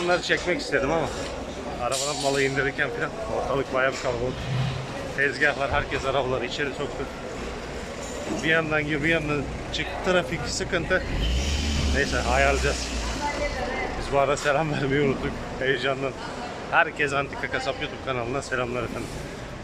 anları çekmek istedim ama arabadan malı indirirken falan ortalık bayağı bir kalabalık. Tezgahlar, herkes arabaları içeri soktu. Bir yandan gir, bir yandan çık. Trafik, sıkıntı. Neyse ayarlayacağız. Biz bu arada selam vermeyi unuttuk heyecandan. Herkes Antika Kasap YouTube kanalına selamlar efendim.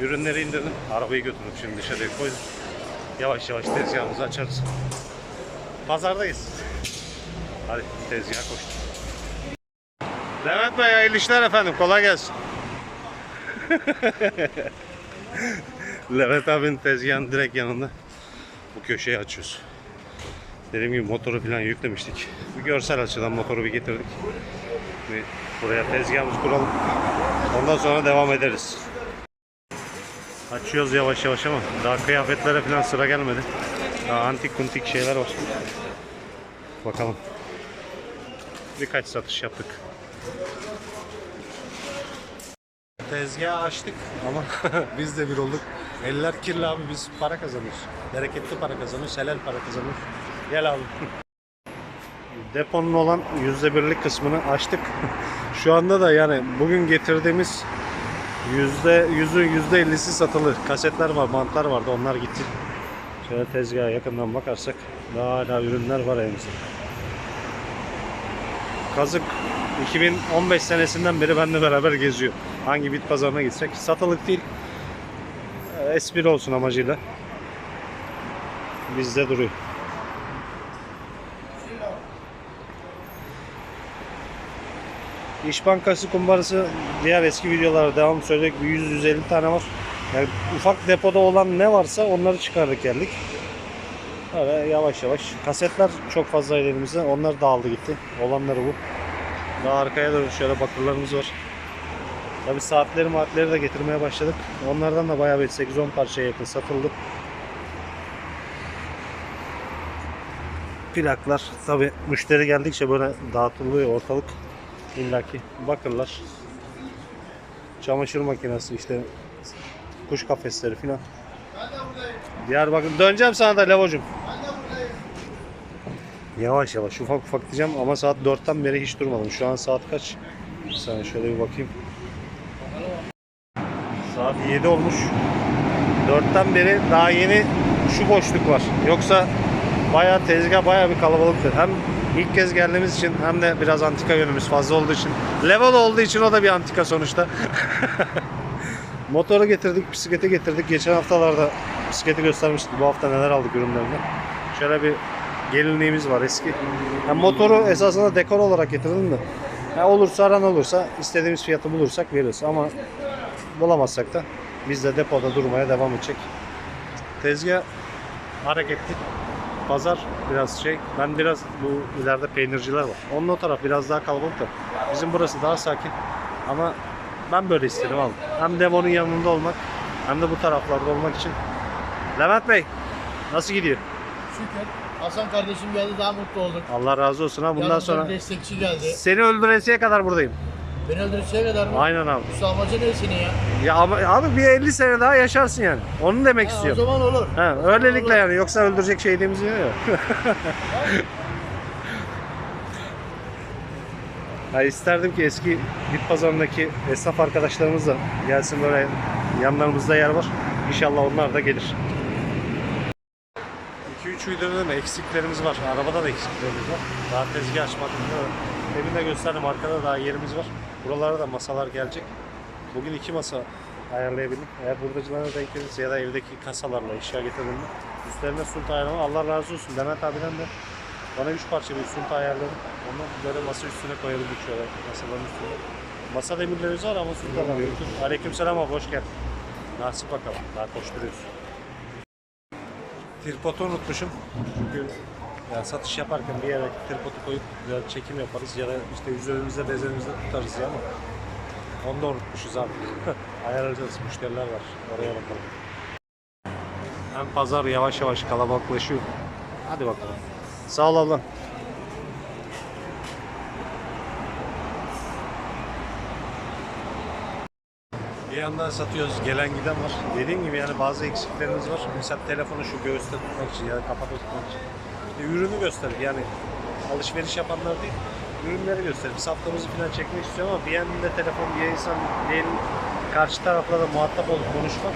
Ürünleri indirdim. Arabayı götürdüm şimdi dışarıya koydum. Yavaş yavaş tezgahımızı açarız. Pazardayız. Hadi tezgaha koştuk. Levent Bey hayırlı işler efendim. Kolay gelsin. Levent abinin tezgahın direkt yanında. Bu köşeyi açıyoruz. Dediğim gibi motoru falan yüklemiştik. Bir görsel açıdan motoru bir getirdik. Bir buraya tezgahımızı kuralım. Ondan sonra devam ederiz. Açıyoruz yavaş yavaş ama daha kıyafetlere falan sıra gelmedi. Daha antik kuntik şeyler var. Bakalım. Birkaç satış yaptık. Tezgahı açtık ama biz de bir olduk. Eller kirli abi biz para kazanıyoruz. Bereketli para kazanıyoruz, helal para kazanıyoruz. Gel abi. Deponun olan yüzde birlik kısmını açtık. Şu anda da yani bugün getirdiğimiz yüzde yüzün yüzde ellisi satılır. Kasetler var, bantlar vardı onlar gitti. Şöyle tezgaha yakından bakarsak daha hala ürünler var elimizde. Kazık 2015 senesinden beri benimle beraber geziyor. Hangi bit pazarına gitsek satılık değil. e, Espri olsun amacıyla. Bizde duruyor. İş Bankası kumbarası diğer eski videolarda devam söyledik bir 100-150 tane var. Yani ufak depoda olan ne varsa onları çıkardık geldik. Öyle yavaş yavaş. Kasetler çok fazla elimizde. Onlar dağıldı gitti. Olanları bu. Daha arkaya doğru şöyle bakırlarımız var. Tabi saatleri maatleri de getirmeye başladık. Onlardan da bayağı bir 8-10 parçaya yakın satıldı. Plaklar tabi müşteri geldikçe böyle dağıtılıyor ortalık. İllaki bakırlar. Çamaşır makinesi işte kuş kafesleri filan. Diyarbakır döneceğim sana da Levo'cum. Yavaş yavaş ufak ufak diyeceğim ama saat 4'ten beri hiç durmadım. Şu an saat kaç? Bir saniye şöyle bir bakayım. Saat 7 olmuş. 4'ten beri daha yeni şu boşluk var. Yoksa bayağı tezgah bayağı bir kalabalıktı. Hem ilk kez geldiğimiz için hem de biraz antika yönümüz fazla olduğu için. Level olduğu için o da bir antika sonuçta. Motoru getirdik, bisikleti getirdik. Geçen haftalarda bisikleti göstermiştik. Bu hafta neler aldık ürünlerini. Şöyle bir gelinliğimiz var eski. Yani motoru esasında dekor olarak getirdim de. Ya olursa aran olursa istediğimiz fiyatı bulursak veririz ama bulamazsak da biz de depoda durmaya devam edecek. Tezgah hareketli. Pazar biraz şey. Ben biraz bu ileride peynirciler var. Onun o taraf biraz daha kalabalık da. Bizim burası daha sakin. Ama ben böyle istedim abi. Hem Devon'un yanında olmak hem de bu taraflarda olmak için. Levent Bey nasıl gidiyor? Şükür. Hasan kardeşim geldi daha mutlu olduk. Allah razı olsun ha. Bundan Yanımıza sonra destekçi geldi. seni öldüresiye kadar buradayım. Beni öldürünceye kadar mı? Aynen abi. Üstü amacı ne senin ya? Ya ama abi bir 50 sene daha yaşarsın yani. Onu demek Ha, o istiyorum. zaman olur. Ha, öylelikle yani yoksa öldürecek şey dediğimiz yok ya. ya isterdim ki eski bit pazarındaki esnaf arkadaşlarımız da gelsin böyle yanlarımızda yer var. İnşallah onlar da gelir. 2-3 videoda da eksiklerimiz var. Arabada da eksiklerimiz var. Daha tezgah açmadık. Demin de gösterdim arkada daha yerimiz var. Buralara da masalar gelecek. Bugün iki masa ayarlayabildim. Eğer hurdacılarına denk gelirse ya da evdeki kasalarla eşya getirdiğimde üstlerine sunta ayarlama. Allah razı olsun Demet abiden de bana üç parça bir sunta ayarladı. Onu böyle masa üstüne koyalım şöyle masaların üstüne. Masa demirlerimiz var ama sunta var. Aleyküm selam abi hoş geldin. Nasip bakalım. Daha koşturuyoruz. Tripodu unutmuşum. Çünkü yani satış yaparken bir yere tripodu koyup güzel çekim yaparız ya da işte üzerimizde bezerimizde tutarız ya ama onu da unutmuşuz abi. Ayarlayacağız. Müşteriler var. Oraya bakalım. Hem pazar yavaş yavaş kalabalıklaşıyor. Hadi bakalım. Sağ ol abla. Bir yandan satıyoruz, gelen giden var. Dediğim gibi yani bazı eksiklerimiz var. Mesela telefonu şu göğüste tutmak için ya da kafada tutmak için. Ürünü gösterdik yani alışveriş yapanlar değil. ürünleri göstereyim. Saftamızı falan çekmek istiyorum ama bir yanında telefon, bir insan, bir karşı tarafla da muhatap olup konuşmak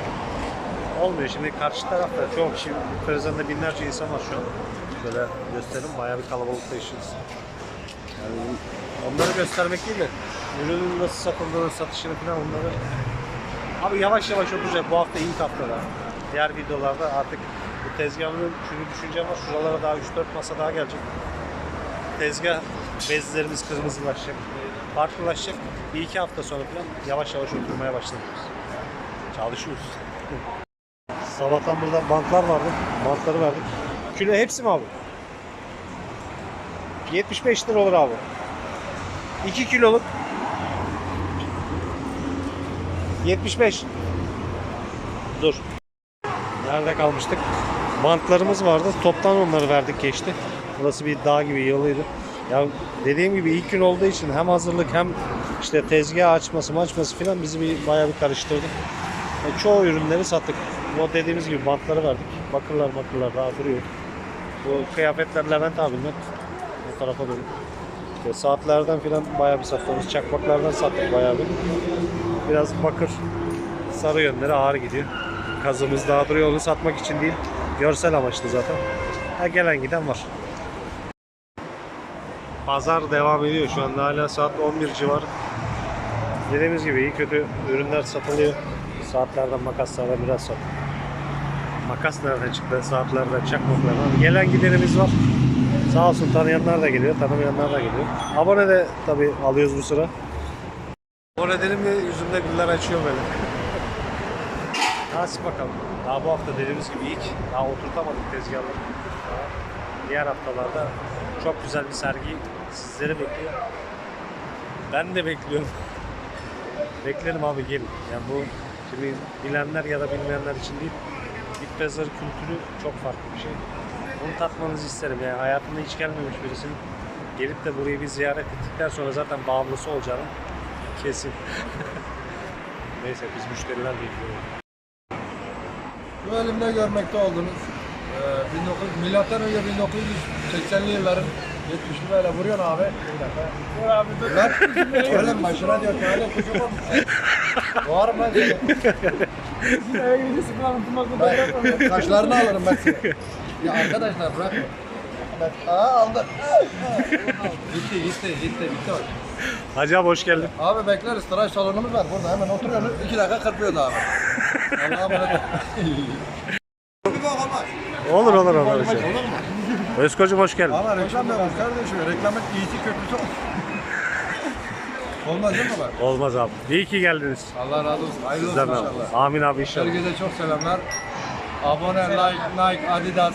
olmuyor. Şimdi karşı tarafta çok şimdi Kırgızistan'da binlerce insan var şu an. Şöyle göstereyim. Bayağı bir kalabalıkta yaşıyoruz. Yani onları göstermek değil de ürünün nasıl satıldığını, satışını falan onları Abi yavaş yavaş oturacak bu hafta ilk haftada. Diğer videolarda artık bu tezgahın şunu düşüneceğim var. Şuralara daha 3-4 masa daha gelecek. Tezgah bezlerimiz kırmızılaşacak. Farklılaşacak. Bir iki hafta sonra falan yavaş yavaş oturmaya başladık. Çalışıyoruz. Sabahtan burada bantlar vardı. Bantları verdik. Kilo hepsi mi abi? 75 lira olur abi. 2 kiloluk 75. Dur. Nerede kalmıştık? Bantlarımız vardı. Toptan onları verdik geçti. Burası bir dağ gibi yoluydu. Ya dediğim gibi ilk gün olduğu için hem hazırlık hem işte tezgah açması açması falan bizi bir bayağı bir karıştırdı. E, çoğu ürünleri sattık. O dediğimiz gibi bantları verdik. Bakırlar bakırlar daha duruyor. Bu kıyafetler Levent abinin o tarafa dönüp. İşte saatlerden falan bayağı bir sattığımız çakmaklardan sattık bayağı bir. Biraz bakır sarı yönleri ağır gidiyor. Kazımız daha duruyor onu satmak için değil. Görsel amaçlı zaten. Ha, gelen giden var. Pazar devam ediyor şu anda hala saat 11 civarı. Dediğimiz gibi iyi kötü ürünler satılıyor. Saatlerden makaslardan biraz sat. Makas nereden çıktı? Saatlerden, çakmaklardan. Gelen gidenimiz var. Sağ olsun tanıyanlar da geliyor, tanımayanlar da geliyor. Abone de tabii alıyoruz bu sıra. O nedenimle yüzümde güller açıyor böyle. Nasip bakalım. Daha bu hafta dediğimiz gibi ilk daha oturtamadık tezgahları. Diğer haftalarda çok güzel bir sergi sizleri bekliyor. Ben de bekliyorum. Beklerim abi gelin. Yani bu şimdi bilenler ya da bilmeyenler için değil. Bit pazarı kültürü çok farklı bir şey. Bunu tatmanızı isterim. Yani hayatında hiç gelmemiş birisinin gelip de burayı bir ziyaret ettikten sonra zaten bağımlısı olacağını Kesin. Neyse biz müşteriler bekliyoruz. Şu elimde görmekte olduğunuz e, 19, milattan önce 1980'li yılların 70'li böyle vuruyorsun abi. Bir dakika. Abi dur. Lan oğlum başına diyor ki öyle kuşu var. Var mı? Eve gidince. Ben Kaşlarını alırım ben seni. Ya arkadaşlar bırakma. Bak, aa aldı. gitti gitti gitti bitti. Hacı abi hoş geldin. Abi bekleriz tıraş salonumuz var burada hemen oturuyoruz. iki dakika kırpıyordu abi. Allah'a emanet. Ama. Olur olur olur. Hacı. Özkocuğum hoş geldin. Ama reklam yapmış kardeşim. Reklamın iyisi kötüsü. Olmaz değil mi bak? Olmaz abi. İyi ki geldiniz. Allah razı olsun. Hayırlı Sizden olsun de. inşallah. Amin abi inşallah. Herkese çok selamlar. Abone, like, Nike, Adidas.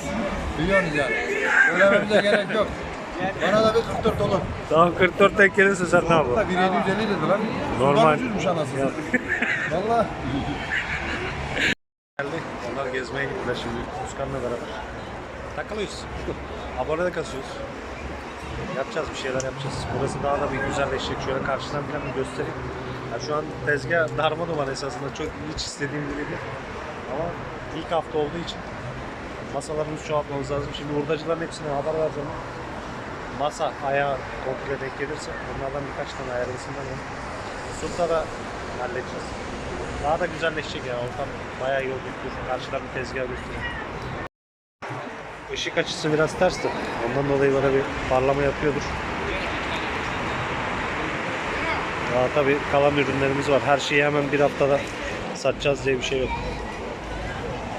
Biliyorsunuz yani. Söylememize gerek yok. Bana da bir 44 olur. Tamam 44 denk gelirse sen ne yapalım? Da 1750 dedi lan. Normal. Şuradan ucuzmuş anasını. Valla. Geldi. Onlar gezmeye gittiler şimdi Özkan'la beraber. Takılıyoruz. Abone de kasıyoruz. Yapacağız bir şeyler yapacağız. Burası daha da bir güzelleşecek. Şöyle karşıdan falan bir göstereyim. Ya şu an tezgah darma duman esasında çok hiç istediğim gibi değil. Ama ilk hafta olduğu için masalarımızı çoğaltmamız lazım. Şimdi hurdacıların hepsine haber vereceğim. Masa ayağı komple denk gelirse onlardan birkaç tane ayarlasınlar. Sulta da halledeceğiz. Daha da güzelleşecek ya ortam bayağı olacak. Dur, Karşıdan bir tezgah göstereyim. Işık açısı biraz tersti. Ondan dolayı böyle bir parlama yapıyordur. Daha tabii kalan ürünlerimiz var. Her şeyi hemen bir haftada satacağız diye bir şey yok.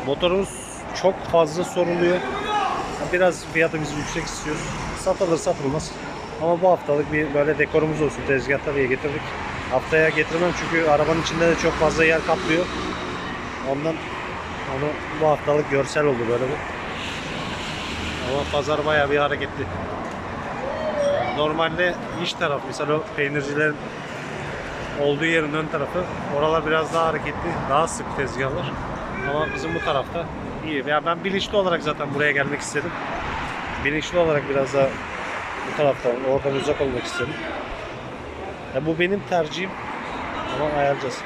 Motorumuz çok fazla soruluyor. Biraz fiyatı yüksek istiyoruz. Satılır satılmaz. Ama bu haftalık bir böyle dekorumuz olsun tezgahta diye getirdik. Haftaya getirmem çünkü arabanın içinde de çok fazla yer kaplıyor. Ondan onu bu haftalık görsel oldu böyle bir. Ama pazar bayağı bir hareketli. Normalde iç taraf mesela o peynircilerin olduğu yerin ön tarafı oralar biraz daha hareketli, daha sık tezgahlar. Ama bizim bu tarafta iyi. Ya ben bilinçli olarak zaten buraya gelmek istedim. Bilinçli olarak biraz daha bu taraftan, oradan uzak olmak istedim. Ya bu benim tercihim. Ama ayarlayacağız.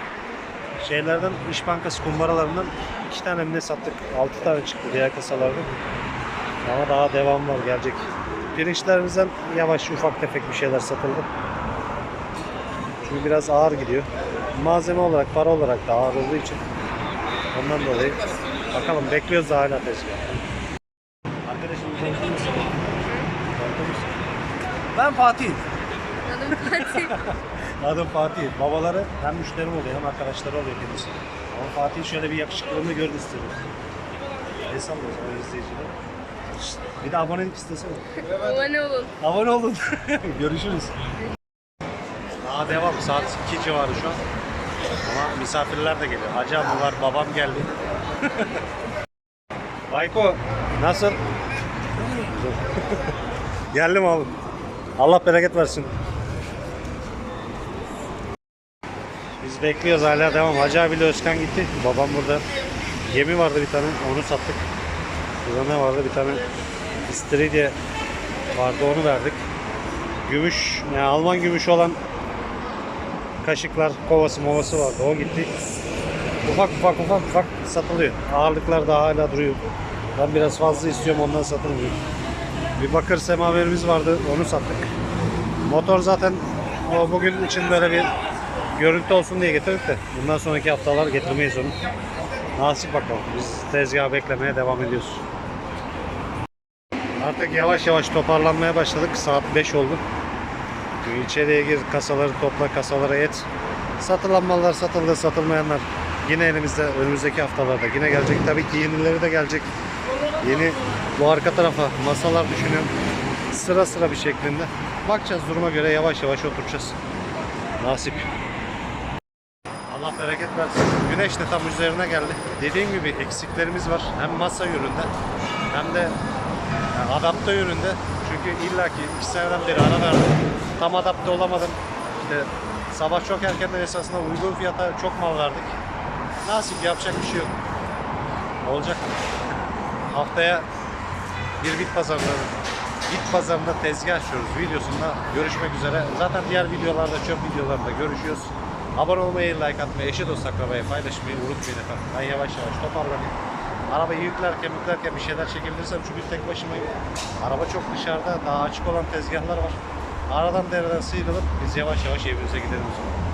Şeylerden İş Bankası kumbaralarından iki tane ne sattık? Altı tane çıktı diğer kasalarda. Ama daha devam var gelecek. Pirinçlerimizden yavaş ufak tefek bir şeyler satıldı. Çünkü biraz ağır gidiyor. Malzeme olarak, para olarak da ağır olduğu için ondan dolayı bakalım bekliyoruz da hala tezgah. Arkadaşım tanıtır mısın? Tanıtır mısın? Ben Fatih. Adım Fatih. Adım Fatih. Babaları hem müşterim oluyor hem arkadaşları oluyor kendisi. Ama Fatih şöyle bir yakışıklılığını gördü istedim. Ne sallıyorsun o izleyiciler? Bir de abonelik istesene. Abone olun. Abone olun. Görüşürüz. Daha devam. Saat 2 civarı şu an. Ama misafirler de geliyor. Hacı abla var, babam geldi. Bayko, nasıl? Geldim abi. Allah bereket versin. Biz bekliyoruz hala devam. Hacı abiyle Özkan gitti. Babam burada. Gemi vardı bir tane. Onu sattık. Burada ne vardı? Bir tane İstiridye vardı. Onu verdik. Gümüş, yani Alman gümüşü olan kaşıklar, kovası, movası vardı. O gitti. Ufak ufak ufak ufak satılıyor. Ağırlıklar da hala duruyor. Ben biraz fazla istiyorum ondan satılmıyor. Bir bakır semaverimiz vardı. Onu sattık. Motor zaten o bugün için böyle bir görüntü olsun diye getirdik de bundan sonraki haftalar getirmeyiz onu. Nasip bakalım. Biz tezgahı beklemeye devam ediyoruz. Artık yavaş yavaş toparlanmaya başladık. Saat 5 oldu. İçeriye gir, kasaları topla, kasalara et. Satılan mallar satıldı, satılmayanlar yine elimizde önümüzdeki haftalarda yine gelecek. Tabii ki yenileri de gelecek. Yeni bu arka tarafa masalar düşünüyorum. Sıra sıra bir şeklinde. Bakacağız duruma göre yavaş yavaş oturacağız. Nasip. Allah bereket versin. Güneş de tam üzerine geldi. Dediğim gibi eksiklerimiz var. Hem masa yönünde hem de yani adapte yönünde. Çünkü illaki iki seneden beri ara verdim. Tam adapte olamadım. İşte sabah çok erkenden esasında uygun fiyata çok mal verdik. Nasip yapacak bir şey yok. Olacak. Haftaya bir bit pazarında bit pazarında tezgah açıyoruz videosunda görüşmek üzere. Zaten diğer videolarda çöp videolarında görüşüyoruz. Abone olmayı, like atmayı, eşi dost akrabayı paylaşmayı unutmayın efendim. Ben yavaş yavaş toparlanayım. Arabayı yüklerken yüklerken bir şeyler çekebilirsem çünkü tek başımayım. Araba çok dışarıda, daha açık olan tezgahlar var. Aradan dereden sıyrılıp biz yavaş yavaş evimize gidelim o